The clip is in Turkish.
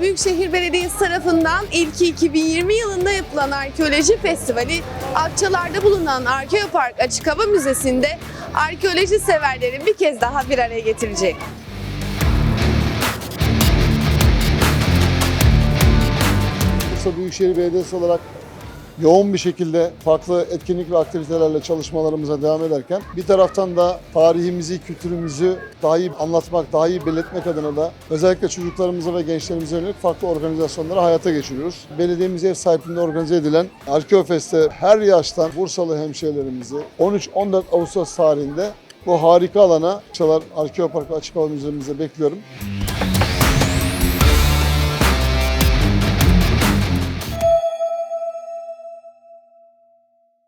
Büyükşehir Belediyesi tarafından ilki 2020 yılında yapılan arkeoloji festivali Akçalar'da bulunan Arkeopark Açık Hava Müzesi'nde arkeoloji severleri bir kez daha bir araya getirecek. Bursa Büyükşehir Belediyesi olarak yoğun bir şekilde farklı etkinlik ve aktivitelerle çalışmalarımıza devam ederken bir taraftan da tarihimizi, kültürümüzü daha iyi anlatmak, daha iyi belirtmek adına da özellikle çocuklarımıza ve gençlerimize yönelik farklı organizasyonları hayata geçiriyoruz. Belediyemiz ev sahipliğinde organize edilen Arkeofest'te her yaştan Bursalı hemşehrilerimizi 13-14 Ağustos tarihinde bu harika alana Çalar Arkeopark Açık Hava Müzemize bekliyorum.